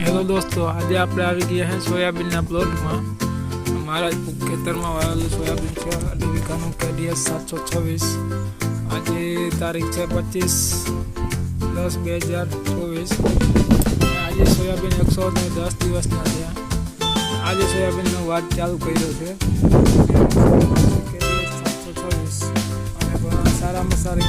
Hello દોસ્તો આજે આપણે આવી ગયા છે સોયાબીનના પ્લોટમાં મારા ખેતરમાં વાવેલું સોયાબીન છે અઢી વીઘાનું કેડીએસ સાતસો છવ્વીસ આજે તારીખ છે પચીસ દસ બે હજાર ચોવીસ આજે સોયાબીન એકસો ને દસ દિવસના છે આજે સોયાબીનનો વાત ચાલુ કર્યો છે KDS 726 અને પણ સારામાં સારી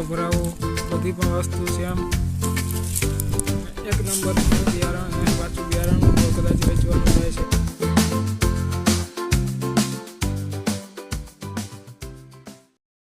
ભરાવો. બધી પણ વસ્તુ છે આમ. એક નંબર